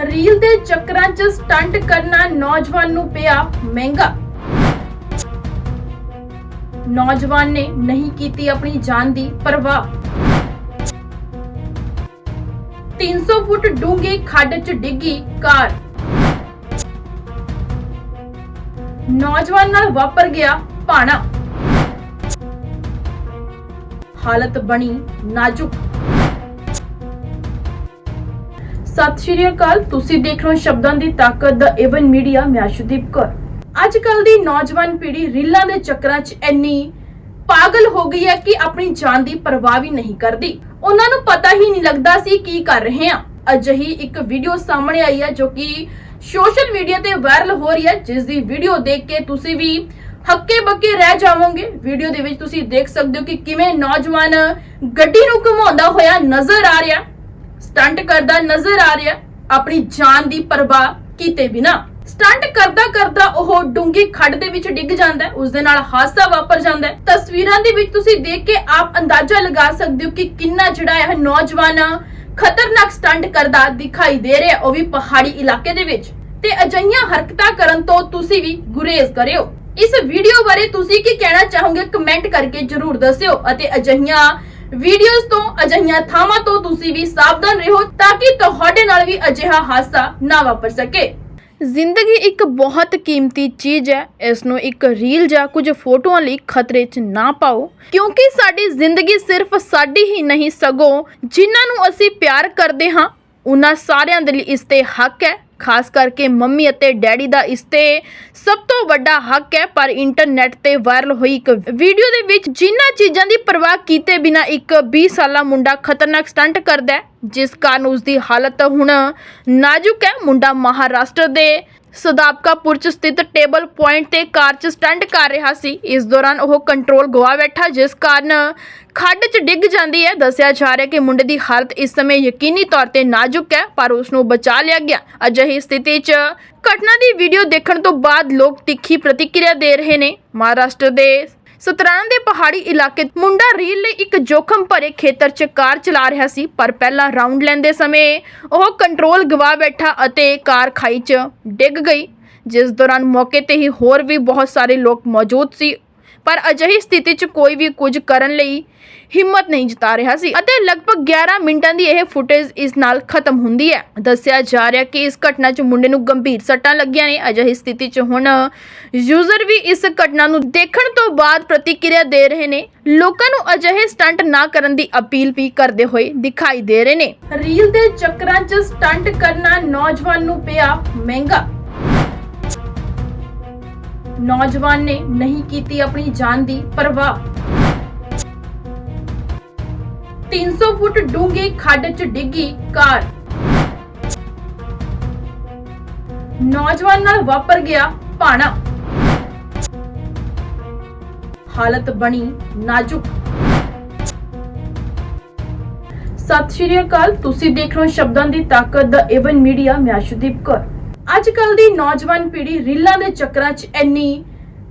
Reel ਦੇ ਚੱਕਰਾਂ 'ਚ ਸਟੰਟ ਕਰਨਾ ਨੌਜਵਾਨ ਨੂੰ ਪਿਆ ਮਹਿੰਗਾ। ਨੌਜਵਾਨ ਨੇ ਨਹੀਂ ਕੀਤੀ ਆਪਣੀ ਜਾਨ ਦੀ ਪਰਵਾਹ। 300 ਫੁੱਟ ਡੂੰਘੇ ਖੱਡ 'ਚ ਡਿੱਗੀ ਕਾਰ। ਨੌਜਵਾਨ ਨਾਲ ਵਾਪਰ ਗਿਆ ਭਾਣਾ। ਹਾਲਤ ਬਣੀ ਨਾਜ਼ੁਕ। ਸਤਿ ਸ਼੍ਰੀ ਅਕਾਲ। ਤੁਸੀਂ ਦੇਖ ਰਹੇ ਹੋ ਸ਼ਬਦਾਂ ਦੀ ਤਾਕਤ ਦਾ ਏਵਨ ਮੀਡੀਆ ਮੈਂ ਅਸ਼ਦੀਪ ਕੌਰ। ਅੱਜ ਕੱਲ ਦੀ ਨੌਜਵਾਨ ਪੀੜ੍ਹੀ ਰੀਲਾਂ ਦੇ ਚੱਕਰਾਂ 'ਚ ਇੰਨੀ ਪਾਗਲ ਹੋ ਗਈ ਹੈ ਕਿ ਆਪਣੀ ਜਾਨ ਦੀ ਪਰਵਾਹ ਵੀ ਨਹੀਂ ਕਰਦੀ। ਉਹਨਾਂ ਨੂੰ ਪਤਾ ਹੀ ਨਹੀਂ ਲੱਗਦਾ ਸੀ ਕੀ ਕਰ ਰਹੇ ਆ ਅਜਿਹੀ ਇੱਕ ਵੀਡੀਓ ਸਾਹਮਣੇ ਆਈ ਹੈ ਜੋ ਕਿ ਸੋਸ਼ਲ ਮੀਡੀਆ ਤੇ ਵਾਇਰਲ ਹੋ ਰਹੀ ਹੈ। ਜਿਸ ਦੀ ਵੀਡੀਓ ਦੇਖ ਕੇ ਤੁਸੀਂ ਵੀ ਹੱਕੇ ਬੱਕੇ ਰਹਿ ਜਾਵੋਗੇ। ਵੀਡੀਓ ਦੇ ਵਿੱਚ ਤੁਸੀਂ ਦੇਖ ਸਕਦੇ ਹੋ ਕਿ ਕਿਵੇਂ ਨੌਜਵਾਨ ਗੱਡੀ ਨੂੰ ਘੁਮਾਉਂਦਾ ਹੋਇਆ ਨਜ਼ਰ ਆ ਰਿਹਾ। ਸਟੰਟ ਕਰਦਾ ਨਜ਼ਰ ਆ ਰਿਹਾ ਆਪਣੀ ਜਾਨ ਦੀ ਪਰਵਾਹ ਕੀਤੇ ਬਿਨਾ। ਸਟੰਟ ਕਰਦਾ ਕਰਦਾ ਉਹ ਡੂੰਗੀ ਖੱਡ ਦੇ ਵਿੱਚ ਡਿੱਗ ਜਾਂਦਾ ਹੈ ਉਸ ਦੇ ਨਾਲ ਹਾਦਸਾ ਵਾਪਰ ਜਾਂਦਾ ਹੈ। ਤਸਵੀਰਾਂ ਦੇ ਵਿੱਚ ਤੁਸੀਂ ਦੇਖ ਕੇ ਆਪ ਅੰਦਾਜ਼ਾ ਲਗਾ ਸਕਦੇ ਹੋ ਕਿ ਕਿੰਨਾ ਜਿਹੜਾ ਇਹ ਨੌਜਵਾਨ ਖਤਰਨਾਕ ਸਟੰਟ ਕਰਦਾ ਦਿਖਾਈ ਦੇ ਰਿਹਾ ਹੈ, ਉਹ ਵੀ ਪਹਾੜੀ ਇਲਾਕੇ ਦੇ ਵਿੱਚ। ਤੇ ਅਜਿਹੀਆਂ ਹਰਕਤਾਂ ਕਰਨ ਤੋਂ ਤੁਸੀਂ ਵੀ ਗੁਰੇਜ਼ ਕਰਿਓ। ਇਸ ਵੀਡੀਓ ਬਾਰੇ ਤੁਸੀਂ ਕੀ ਕਹਿਣਾ ਚਾਹੋਗੇ ਕਮੈਂਟ ਕਰਕੇ ਜਰੂਰ ਦੱਸਿਓ ਅਤੇ ਅਜਿਹੀਆਂ ਵੀਡੀਓਜ਼ ਤੋਂ ਅਜਿਹੀਆਂ ਥਾਵਾਂ ਤੋਂ ਤੁਸੀਂ ਵੀ ਸਾਵਧਾਨ ਰਹੋ ਤਾਂ ਕਿ ਤੁਹਾਡੇ ਨਾਲ ਵੀ ਅਜਿਹਾ ਹਾਦਸਾ ਨਾ ਵਾਪਰ ਸਕੇ। ਜ਼ਿੰਦਗੀ ਇੱਕ ਬਹੁਤ ਕੀਮਤੀ ਚੀਜ਼ ਹੈ। ਇਸ ਨੂੰ ਇੱਕ ਰੀਲ ਜਾਂ ਕੁਝ ਫੋਟੋਆਂ ਲਈ ਖਤਰੇ 'ਚ ਨਾ ਪਾਓ। ਕਿਉਂਕਿ ਸਾਡੀ ਜ਼ਿੰਦਗੀ ਸਿਰਫ ਸਾਡੀ ਹੀ ਨਹੀਂ, ਸਗੋਂ ਜਿਨ੍ਹਾਂ ਨੂੰ ਅਸੀਂ ਪਿਆਰ ਕਰਦੇ ਹਾਂ, ਉਹਨਾਂ ਸਾਰਿਆਂ ਦੇ ਲਈ ਇਸ ਤੇ ਹੱਕ ਹੈ। ਖਾਸ ਕਰਕੇ ਮੰਮੀ ਅਤੇ ਡੈਡੀ ਦਾ ਇਸ ਤੇ ਸਭ ਤੋਂ ਵੱਡਾ ਹੱਕ ਹੈ, ਪਰ ਇੰਟਰਨੈਟ ਤੇ ਵਾਇਰਲ ਹੋਈ ਇੱਕ ਵੀਡੀਓ ਦੇ ਵਿੱਚ ਜਿਨ੍ਹਾਂ ਚੀਜ਼ਾਂ ਦੀ ਪਰਵਾਹ ਕੀਤੇ ਬਿਨਾ ਇੱਕ 20 ਸਾਲਾ ਮੁੰਡਾ ਖਤਰਨਾਕ ਸਟੰਟ ਕਰਦਾ ਹੈ, ਜਿਸ ਕਾਰਨ ਉਸ ਦੀ ਹਾਲਤ ਹੁਣ ਨਾਜ਼ੁਕ ਹੈ। ਮੁੰਡਾ ਮਹਾਰਾਸ਼ਟਰ ਦੇ ਸਦਾਬਕਾਪੁਰ ਚ ਸਥਿਤ ਟੇਬਲ ਪੁਆਇੰਟ ਤੇ ਕਾਰ ਚ ਸਟੰਟ ਕਰ ਰਿਹਾ ਸੀ। ਇਸ ਦੌਰਾਨ ਉਹ ਕੰਟਰੋਲ ਗਵਾ ਬੈਠਾ, ਜਿਸ ਕਾਰਨ ਖੱਡ 'ਚ ਡਿੱਗ ਜਾਂਦੀ ਹੈ। ਦੱਸਿਆ ਜਾ ਰਿਹਾ ਕਿ ਮੁੰਡੇ ਦੀ ਹਾਲਤ ਇਸ ਸਮੇਂ ਯਕੀਨੀ ਤੌਰ ਤੇ ਨਾਜ਼ੁਕ ਹੈ, ਪਰ ਉਸ ਨੂੰ ਬਚਾ ਲਿਆ ਗਿਆ। ਅਜਿਹੀ ਸਥਿਤੀ 'ਚ ਘਟਨਾ ਦੀ ਵੀਡੀਓ ਦੇਖਣ ਤੋਂ ਬਾਅਦ ਲੋਕ ਤਿੱਖੀ ਪ੍ਰਤੀਕਿਰਿਆ ਦੇ ਰਹੇ ਨੇ। ਮਹਾਰਾਸ਼ਟਰ ਦੇ ਸਤਰਾਂ ਦੇ ਪਹਾੜੀ ਇਲਾਕੇ ਮੁੰਡਾ ਰੀਲ ਲਈ ਇੱਕ ਜੋਖਮ ਭਰੇ ਖੇਤਰ 'ਚ ਕਾਰ ਚਲਾ ਰਿਹਾ ਸੀ, ਪਰ ਪਹਿਲਾਂ ਰਾਉਂਡ ਲੈਂਦੇ ਸਮੇਂ ਉਹ ਕੰਟਰੋਲ ਗਵਾ ਬੈਠਾ ਅਤੇ ਕਾਰ ਖਾਈ 'ਚ ਡਿੱਗ ਗਈ, ਜਿਸ ਦੌਰਾਨ ਮੌਕੇ ਤੇ ਹੀ ਹੋਰ ਵੀ ਬਹੁਤ ਸਾਰੇ ਲੋਕ ਮੌਜੂਦ ਸੀ। ਪਰ ਅਜਿਹੀ ਸਥਿਤੀ 'ਚ ਕੋਈ ਵੀ ਕੁਝ ਕਰਨ ਲਈ ਹਿੰਮਤ ਨਹੀਂ ਜਤਾ ਰਿਹਾ ਸੀ ਅਤੇ ਲਗਭਗ 11 ਮਿੰਟਾਂ ਦੀ ਇਹ ਫੁਟੇਜ ਇਸ ਨਾਲ ਖਤਮ ਹੁੰਦੀ ਹੈ। ਦੱਸਿਆ ਜਾ ਰਿਹਾ ਕਿ ਇਸ ਘਟਨਾ 'ਚ ਮੁੰਡੇ ਨੂੰ ਗੰਭੀਰ ਸੱਟਾਂ ਲੱਗੀਆਂ ਨੇ। ਅਜਿਹੀ ਸਥਿਤੀ 'ਚ ਹੁਣ ਯੂਜ਼ਰ ਵੀ ਇਸ ਘਟਨਾ ਨੂੰ ਦੇਖਣ ਤੋਂ ਬਾਅਦ ਪ੍ਰਤੀਕਿਰਿਆ ਦੇ ਰਹੇ ਨੇ। ਲੋਕਾਂ ਨੂੰ ਅਜਿਹੇ ਸਟੰਟ ਨਾ ਕਰਨ ਦੀ ਅਪੀਲ ਵੀ ਕਰਦੇ ਹੋਏ ਦਿਖਾਈ ਦੇ ਰਹੇ ਨੇ। ਰੀਲ ਦੇ ਚੱਕਰਾਂ 'ਚ ਸਟੰਟ ਕਰਨਾ ਨੌਜਵਾਨ ਨੂੰ ਪਿਆ ਮਹਿੰਗਾ। ਨੌਜਵਾਨ ਨੇ ਨਹੀਂ ਕੀਤੀ ਆਪਣੀ ਜਾਨ ਦੀ ਪਰਵਾਹ। 300 ਫੁੱਟ ਡੂੰਘੀ ਖੱਡ 'ਚ ਡਿੱਗੀ ਕਾਰ। ਨੌਜਵਾਨ ਨਾਲ ਵਾਪਰ ਗਿਆ ਭਾਣਾ। ਹਾਲਤ ਬਣੀ ਨਾਜ਼ੁਕ। ਸਤਿ ਸ਼੍ਰੀ ਅਕਾਲ, ਤੁਸੀਂ ਦੇਖ ਰਹੇ ਹੋ ਸ਼ਬਦਾਂ ਦੀ ਤਾਕਤ ਦਾ ਏਵਨ ਮੀਡੀਆ, ਮੈਂ ਅਸ਼ਦੀਪ ਕੌਰ। ਅੱਜ ਕੱਲ ਦੀ ਨੌਜਵਾਨ ਪੀੜ੍ਹੀ ਰੀਲਾਂ ਦੇ ਚੱਕਰਾਂ 'ਚ ਇੰਨੀ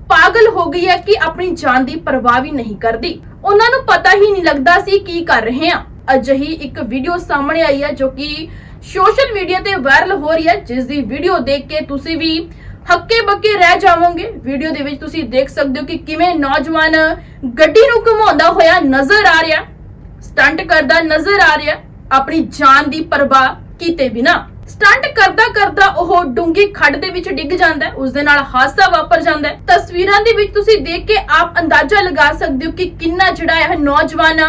ਪਾਗਲ ਹੋ ਗਈ ਹੈ ਕਿ ਆਪਣੀ ਜਾਨ ਦੀ ਪਰਵਾਹ ਵੀ ਨਹੀਂ ਕਰਦੀ। ਉਹਨਾਂ ਨੂੰ ਪਤਾ ਹੀ ਨਹੀਂ ਲੱਗਦਾ ਸੀ ਕੀ ਕਰ ਰਹੇ ਆ ਅਜਿਹੀ ਇੱਕ ਵੀਡੀਓ ਸਾਹਮਣੇ ਆਈ ਹੈ ਜੋ ਕਿ ਸੋਸ਼ਲ ਮੀਡੀਆ ਤੇ ਵਾਇਰਲ ਹੋ ਰਹੀ ਹੈ, ਜਿਸ ਦੀ ਵੀਡੀਓ ਦੇਖ ਕੇ ਤੁਸੀਂ ਵੀ ਹੱਕੇ ਬੱਕੇ ਰਹਿ ਜਾਵੋਗੇ। ਵੀਡੀਓ ਦੇ ਵਿੱਚ ਤੁਸੀਂ ਦੇਖ ਸਕਦੇ ਹੋ ਕਿ ਕਿਵੇਂ ਨੌਜਵਾਨ ਗੱਡੀ ਨੂੰ ਘੁਮਾਉਂਦਾ ਹੋਇਆ ਨਜ਼ਰ ਆ ਰਿਹਾ, ਸਟੰਟ ਕਰਦਾ ਨਜ਼ਰ ਆ ਰਿਹਾ, ਆਪਣੀ ਜਾਨ ਦੀ ਪਰਵਾਹ ਕੀਤੇ ਬਿਨਾ। ਸਟੰਟ ਕਰਦਾ ਕਰਦਾ ਉਹ ਡੂੰਗੀ ਖੱਡ ਦੇ ਵਿੱਚ ਡਿੱਗ ਜਾਂਦਾ ਉਸ ਦੇ ਨਾਲ ਹਾਦਸਾ ਵਾਪਰ ਜਾਂਦਾ ਤਸਵੀਰਾਂ ਦੇ ਵਿੱਚ ਤੁਸੀਂ ਦੇਖ ਕੇ ਆਪ ਅੰਦਾਜ਼ਾ ਲਗਾ ਸਕਦੇ ਹੋ ਕਿ ਕਿੰਨਾ ਜਿਹੜਾ ਇਹ ਨੌਜਵਾਨ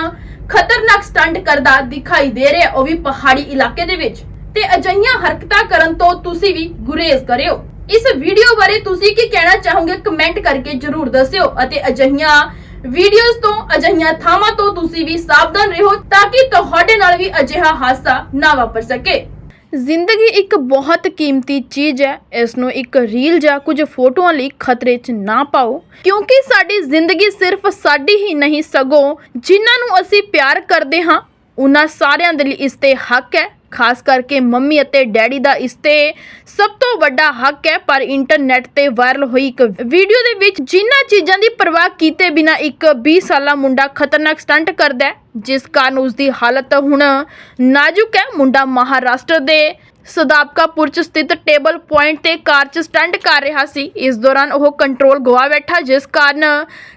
ਖਤਰਨਾਕ ਸਟੰਟ ਕਰਦਾ ਦਿਖਾਈ ਦੇ ਰਿਹਾ ਉਹ ਵੀ ਪਹਾੜੀ ਇਲਾਕੇ ਦੇ ਵਿੱਚ। ਤੇ ਅਜਿਹੀਆਂ ਹਰਕਤਾਂ ਕਰਨ ਤੋਂ ਤੁਸੀਂ ਵੀ ਗੁਰੇਜ਼ ਕਰਿਓ। ਇਸ ਵੀਡੀਓ ਬਾਰੇ ਤੁਸੀਂ ਕੀ ਕਹਿਣਾ ਚਾਹੋਗੇ ਕਮੈਂਟ ਕਰਕੇ ਜਰੂਰ ਦੱਸਿਓ ਅਤੇ ਅਜਿਹੀਆਂ ਵੀਡੀਓਜ਼ ਤੋਂ, ਅਜਿਹੀਆਂ ਥਾਵਾਂ ਤੋਂ ਤੁਸੀਂ ਵੀ ਸਾਵਧਾਨ ਰਹੋ ਤਾਂ ਕਿ ਤੁਹਾਡੇ ਨਾਲ ਵੀ ਅਜਿਹਾ ਹਾਦਸਾ ਨਾ ਵਾਪਰ ਸਕੇ। ਜ਼ਿੰਦਗੀ ਇੱਕ ਬਹੁਤ ਕੀਮਤੀ ਚੀਜ਼ ਹੈ। ਇਸ ਨੂੰ ਇੱਕ ਰੀਲ ਜਾਂ ਕੁਝ ਫੋਟੋਆਂ ਲਈ ਖਤਰੇ 'ਚ ਨਾ ਪਾਓ। ਕਿਉਂਕਿ ਸਾਡੀ ਜ਼ਿੰਦਗੀ ਸਿਰਫ ਸਾਡੀ ਹੀ ਨਹੀਂ, ਸਗੋਂ ਜਿਨ੍ਹਾਂ ਨੂੰ ਅਸੀਂ ਪਿਆਰ ਕਰਦੇ ਹਾਂ, ਉਹਨਾਂ ਸਾਰਿਆਂ ਦੇ ਲਈ ਇਸ ਤੇ ਹੱਕ ਹੈ। ਖਾਸ ਕਰਕੇ ਮੰਮੀ ਅਤੇ ਡੈਡੀ ਦਾ ਇਸ ਤੇ ਸਭ ਤੋਂ ਵੱਡਾ ਹੱਕ ਹੈ, ਪਰ ਇੰਟਰਨੈਟ ਤੇ ਵਾਇਰਲ ਹੋਈ ਇੱਕ ਵੀਡੀਓ ਦੇ ਵਿੱਚ ਜਿਨ੍ਹਾਂ ਚੀਜ਼ਾਂ ਦੀ ਪਰਵਾਹ ਕੀਤੇ ਬਿਨਾ ਇੱਕ 20 ਸਾਲਾ ਮੁੰਡਾ ਖਤਰਨਾਕ ਸਟੰਟ ਕਰਦਾ ਹੈ, ਜਿਸ ਕਾਰਨ ਉਸ ਦੀ ਹਾਲਤ ਹੁਣ ਨਾਜ਼ੁਕ ਹੈ। ਮੁੰਡਾ ਮਹਾਰਾਸ਼ਟਰ ਦੇ ਸਦਾਬਕਾਪੁਰ ਚ ਸਥਿਤ ਟੇਬਲ ਪੁਆਇੰਟ ਤੇ ਕਾਰ ਚ ਸਟੰਟ ਕਰ ਰਿਹਾ ਸੀ। ਇਸ ਦੌਰਾਨ ਉਹ ਕੰਟਰੋਲ ਗਵਾ ਬੈਠਾ, ਜਿਸ ਕਾਰਨ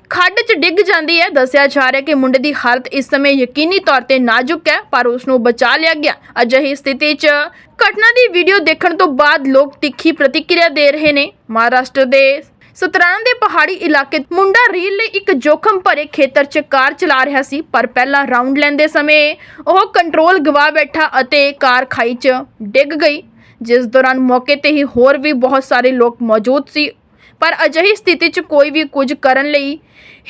ਖੱਡ 'ਚ ਡਿੱਗ ਜਾਂਦੀ ਹੈ। ਦੱਸਿਆ ਜਾ ਰਿਹਾ ਕਿ ਮੁੰਡੇ ਦੀ ਹਾਲਤ ਇਸ ਸਮੇਂ ਯਕੀਨੀ ਤੌਰ ਤੇ ਨਾਜ਼ੁਕ ਹੈ, ਪਰ ਉਸ ਨੂੰ ਬਚਾ ਲਿਆ ਗਿਆ। ਅਜਿਹੀ ਸਥਿਤੀ 'ਚ ਘਟਨਾ ਦੀ ਵੀਡੀਓ ਦੇਖਣ ਤੋਂ ਬਾਅਦ ਲੋਕ ਤਿੱਖੀ ਪ੍ਰਤੀਕਿਰਿਆ ਦੇ ਰਹੇ ਨੇ। ਮਹਾਰਾਸ਼ਟਰ ਦੇ ਸਤਰਾਂ ਦੇ ਪਹਾੜੀ ਇਲਾਕੇ ਮੁੰਡਾ ਰੀਲ ਲਈ ਇੱਕ ਜੋਖਮ ਭਰੇ ਖੇਤਰ 'ਚ ਕਾਰ ਚਲਾ ਰਿਹਾ ਸੀ, ਪਰ ਪਹਿਲਾਂ ਰਾਉਂਡ ਲੈਂਦੇ ਸਮੇਂ ਉਹ ਕੰਟਰੋਲ ਗਵਾ ਬੈਠਾ ਅਤੇ ਕਾਰ ਖਾਈ 'ਚ ਡਿੱਗ ਗਈ, ਜਿਸ ਦੌਰਾਨ ਮੌਕੇ ਤੇ ਹੀ ਹੋਰ ਵੀ ਬਹੁਤ ਸਾਰੇ ਲੋਕ ਮੌਜੂਦ ਸੀ। ਪਰ ਅਜਿਹੀ ਸਥਿਤੀ 'ਚ ਕੋਈ ਵੀ ਕੁਝ ਕਰਨ ਲਈ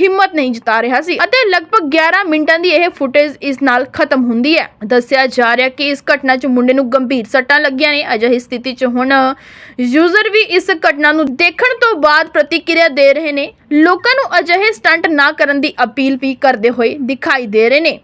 ਹਿੰਮਤ ਨਹੀਂ ਜਤਾ ਰਿਹਾ ਸੀ ਅਤੇ ਲਗਭਗ 11 ਮਿੰਟਾਂ ਦੀ ਇਹ ਫੁਟੇਜ ਇਸ ਨਾਲ ਖਤਮ ਹੁੰਦੀ ਹੈ। ਦੱਸਿਆ ਜਾ ਰਿਹਾ ਕਿ ਇਸ ਘਟਨਾ 'ਚ ਮੁੰਡੇ ਨੂੰ ਗੰਭੀਰ ਸੱਟਾਂ ਲੱਗੀਆਂ ਨੇ। ਅਜਿਹੀ ਸਥਿਤੀ 'ਚ ਹੁਣ ਯੂਜ਼ਰ ਵੀ ਇਸ ਘਟਨਾ ਨੂੰ ਦੇਖਣ ਤੋਂ ਬਾਅਦ ਪ੍ਰਤੀਕਿਰਿਆ ਦੇ ਰਹੇ ਨੇ। ਲੋਕਾਂ ਨੂੰ ਅਜਿਹੇ ਸਟੰਟ ਨਾ ਕਰਨ ਦੀ ਅਪੀਲ ਵੀ ਕਰਦੇ ਹੋਏ ਦਿਖਾਈ ਦੇ ਰਹੇ ਨੇ।